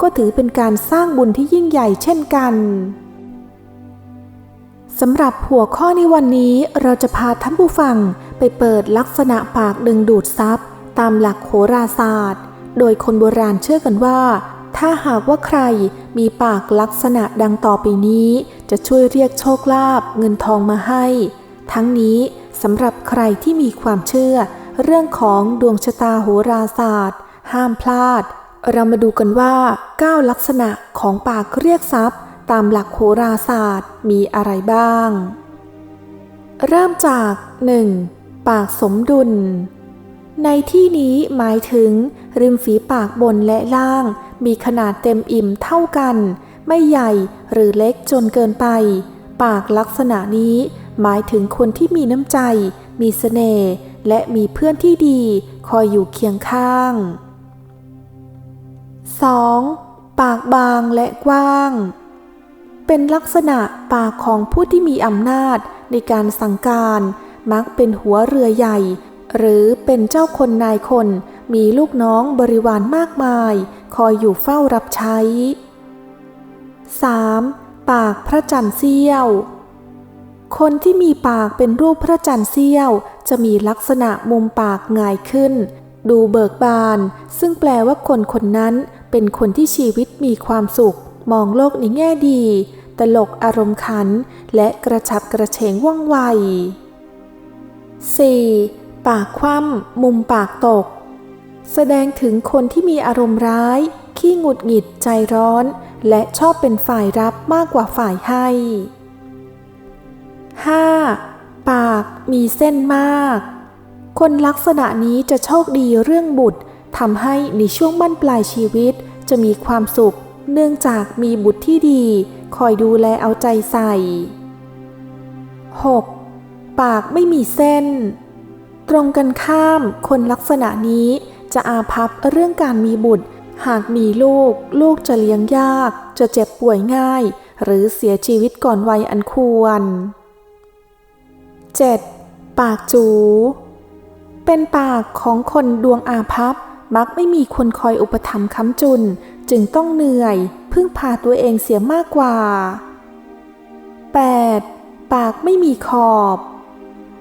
ก็ถือเป็นการสร้างบุญที่ยิ่งใหญ่เช่นกันสำหรับหัวข้อในวันนี้เราจะพาท่านผู้ฟังไปเปิดลักษณะปากดึงดูดทรัพย์ ตามหลักโหราศาสตร์ โดยคนโบราณเชื่อกันว่า ถ้าหากว่าใครมีปากลักษณะดังต่อไปนี้ จะช่วยเรียกโชคลาภเงินทองมาให้ ทั้งนี้สำหรับใครที่มีความเชื่อ เรื่องของดวงชะตาโหราศาสตร์ ห้ามพลาด เรามาดูกันว่า 9 ลักษณะของปากเรียกทรัพย์ ตามหลักโหราศาสตร์มีอะไรบ้าง เริ่มจาก 1. ปากสมดุล ในที่นี้หมายถึง ริมฝีปากบนและล่าง มีขนาดเต็มอิ่มเท่ากัน ไม่ใหญ่หรือเล็กจนเกินไป ปากลักษณะนี้หมายถึงคนที่มีน้ำใจ มีเสน่ห์และมีเพื่อนที่ดี คอยอยู่เคียงข้าง 2. ปากบางและกว้าง เป็นลักษณะปากของผู้ที่มีอำนาจในการสั่งการ มักเป็นหัวเรือใหญ่ หรือเป็นเจ้าคนนายคน มีลูกน้องบริวารมากมาย คอยอยู่เฝ้ารับใช้ 3. ปากพระจันทร์เสี้ยว คนที่มีปากเป็นรูปพระจันทร์เสี้ยว จะมีลักษณะมุมปากง่ายขึ้น ดูเบิกบาน ซึ่งแปลว่าคนคนนั้น เป็นคนที่ชีวิตมีความสุข มองโลกในแง่ดี ตลกอารมณ์ขัน และกระฉับกระเฉงว่องไว 4. ปากคว่ำมุมปากตก แสดงถึงคนที่มีอารมณ์ร้าย ขี้หงุดหงิดใจร้อน และชอบเป็นฝ่ายรับมากกว่าฝ่ายให้ 5. ปากมีเส้นมาก คนลักษณะนี้จะโชคดีเรื่องบุตร ทำให้ในช่วงบั้นปลายชีวิตจะมีความสุข เนื่องจากมีบุตรที่ดี คอยดูแลเอาใจใส่ 6. ปากไม่มีเส้น ตรงกันข้าม คนลักษณะนี้จะอาภัพเรื่องการมีบุตร หากมีลูก ลูกจะเลี้ยงยาก จะเจ็บป่วยง่าย หรือเสียชีวิตก่อนวัยอันควร 7. ปากจู เป็นปากของคนดวงอาภัพ มักไม่มีคนคอยอุปถัมภ์ค้ำจุน จึงต้องเหนื่อย พึ่งพาตัวเองเสียมากกว่า 8. ปากไม่มีขอบ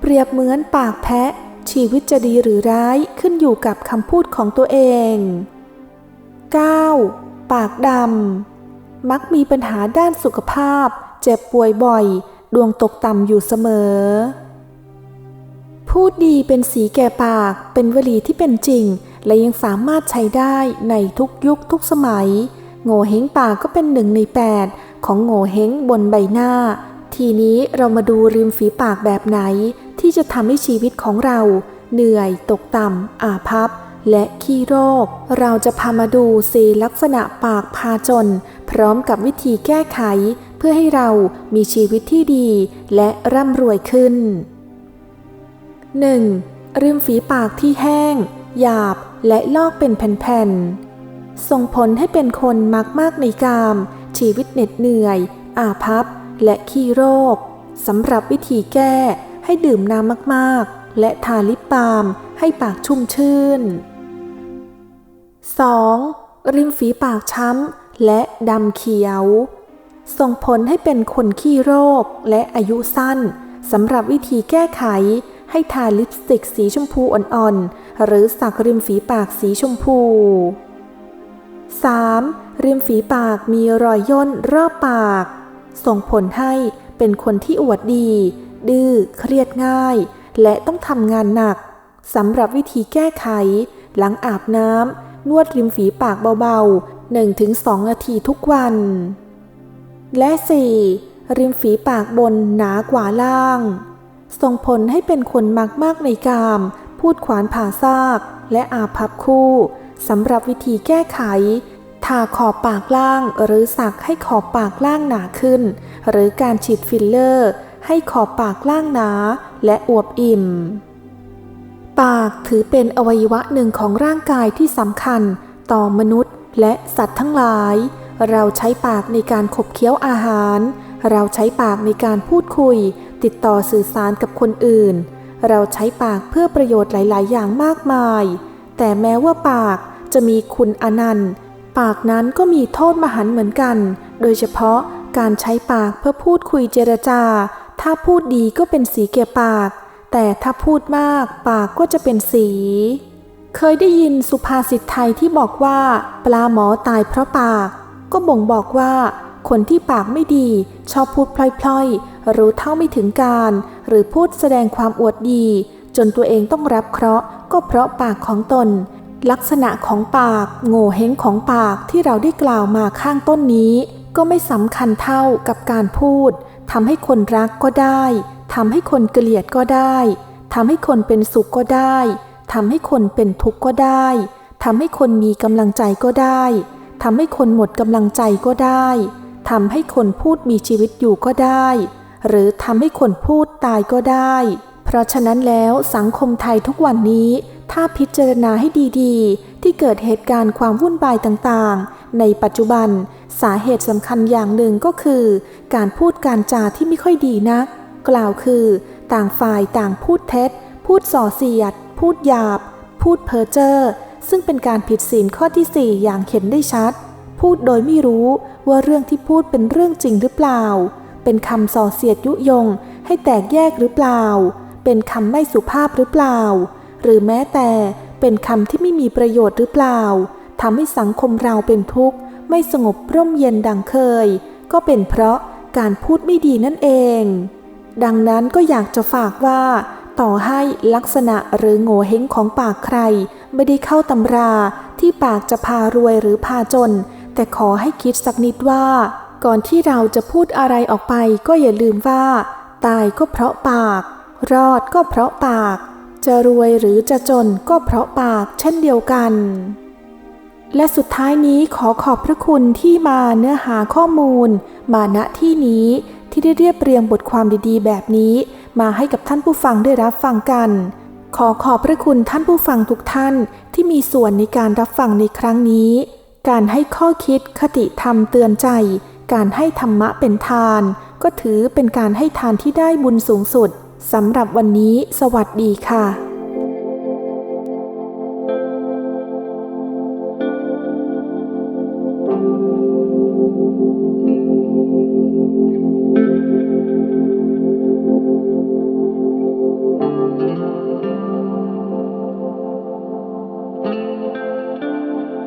เปรียบเหมือนปากแพะ ชีวิตจะดีหรือร้ายขึ้นอยู่กับคำพูดของตัวเอง 9. ปากดำ มักมีปัญหาด้านสุขภาพ เจ็บป่วยบ่อย ดวงตกต่ำอยู่เสมอ พูดดีเป็นสีแก่ปาก เป็นวลีที่เป็นจริง และยังสามารถใช้ได้ในทุกยุคทุกสมัย โง่เฮงปากก็เป็นหนึ่งในแปดของโง่เฮงบนใบหน้า ทีนี้เรามาดูริมฝีปากแบบไหน ที่จะทำให้ชีวิตของเรา เหนื่อย ตกต่ำอาภัพและขี้โรค เราจะพามาดูสีลักษณะปากพาจน พร้อมกับวิธีแก้ไข เพื่อให้เรามีชีวิตที่ดี และร่ำรวยขึ้น 1. ริมฝีปากที่แห้ง หยาบและลอกเป็นแผ่นๆ ส่งผลให้เป็นคนมักมากในกาม ชีวิตเหน็ดเหนื่อย อาภัพและขี้โรคสำหรับวิธีแก้ให้ดื่มน้ำมากๆ และทาลิปบาล์มให้ปากชุ่มชื่น 2. ริมฝีปากช้ำและดำเขียว ส่งผลให้เป็นคนขี้โรคและอายุสั้นสำหรับวิธีแก้ไข ให้ทาลิปสติกสีชมพูอ่อนๆ หรือสักริมฝีปากสีชมพู 3. ริมฝีปากมีรอยย่นรอบปาก ส่งผลให้เป็นคนที่อวดดี ดื้อ เครียดง่าย และต้องทำงานหนัก สำหรับวิธีแก้ไข หลังอาบน้ำนวดริมฝีปากเบาๆ 1-2 นาทีทุกวัน และ 4. ริมฝีปากบนหนากว่าล่าง ส่งผลให้เป็นคนมักมากในกาม พูดขวานผ่าซาก และอาพับคู่สำหรับวิธีแก้ไขทาขอบปากล่างหรือสักให้ขอบปากล่างหนาขึ้น หรือการฉีดฟิลเลอร์ ให้ขอบปากล่างหนาและอวบอิ่ม ปากถือเป็นอวัยวะหนึ่งของร่างกายที่สำคัญ ต่อมนุษย์และสัตว์ทั้งหลาย เราใช้ปากในการขบเคี้ยวอาหาร เราใช้ปากในการพูดคุย ติดต่อสื่อสารกับคนอื่น เราใช้ปากเพื่อประโยชน์หลาย ๆ อย่างมากมาย แต่แม้ว่าปากจะมีคุณอนันต์ ปากนั้นก็มีโทษมหันต์เหมือนกัน โดยเฉพาะการใช้ปากเพื่อพูดคุยเจรจา ถ้าพูดดีก็เป็นสีแก่ปาก แต่ถ้าพูดมากปากก็จะเป็นสี เคยได้ยินสุภาษิตไทยที่บอกว่า ปลาหมอตายเพราะปาก ก็บ่งบอกว่า คนที่ปากไม่ดี ชอบพูดพล่อยๆ รู้เท่าไม่ถึงการ หรือพูดแสดงความอวดดี จนตัวเองต้องรับเคราะห์ ก็เพราะปากของตน ลักษณะของปาก โง่เฮงของปากที่เราได้กล่าวมาข้างต้นนี้ ก็ไม่สำคัญเท่ากับการพูดทำให้คนรักก็ได้ทำให้คนเกลียดก็ได้ทำให้คนเป็นสุขก็ได้ทำให้คนเป็นทุกข์ก็ได้ทำให้คนมีกำลังใจก็ได้ทำให้คนหมดกำลังใจก็ได้ ทำให้คนพูดมีชีวิตอยู่ก็ได้ หรือทำให้คนพูดตายก็ได้ เพราะฉะนั้นแล้วสังคมไทยทุกวันนี้ ถ้าพิจารณาให้ดีๆ ที่เกิดเหตุการณ์ความวุ่นวายต่างๆ ในปัจจุบันสาเหตุสำคัญอย่างหนึ่งก็คือ การพูดการจาที่ไม่ค่อยดีนัก กล่าวคือ ต่างฝ่ายต่างพูดเท็จ พูดส่อเสียด พูดหยาบ พูดเพ้อเจ้อซึ่งเป็นการผิดศีลข้อที่ 4 อย่างเห็นได้ชัด พูดโดยไม่รู้ว่าเรื่องที่พูดเป็นเรื่องจริงหรือเปล่า เป็นคำส่อเสียดยุยง ให้แตกแยกหรือเปล่า เป็นคำไม่สุภาพหรือเปล่า หรือแม้แต่เป็นคำที่ไม่มีประโยชน์หรือเปล่าทำให้สังคมเราเป็นทุกข์ ไม่สงบร่มเย็นดังเคย ก็เป็นเพราะการพูดไม่ดีนั่นเอง ดังนั้นก็อยากจะฝากว่า ต่อให้ลักษณะหรือโง่เฮงของปากใคร ไม่ได้เข้าตำราที่ปากจะพารวยหรือพาจน แต่ขอให้คิดสักนิดว่า ก่อนที่เราจะพูดอะไรออกไปก็อย่าลืมว่า ตายก็เพราะปาก รอดก็เพราะปาก จะรวยหรือจะจนก็เพราะปากเช่นเดียวกัน และสุดท้ายนี้ขอขอบพระคุณที่มาเนื้อหาข้อมูล มาณที่นี้ที่ได้เรียบเรียงบทความดีๆ แบบนี้ มาให้กับท่านผู้ฟังได้รับฟังกันขอขอบพระคุณท่านผู้ฟังทุกท่านที่มีส่วนในการรับฟังในครั้งนี้ การให้ข้อคิดคติธรรมเตือนใจ การให้ธรรมะเป็นทาน ก็ถือเป็นการให้ทานที่ได้บุญสูงสุดสำหรับวันนี้สวัสดีค่ะ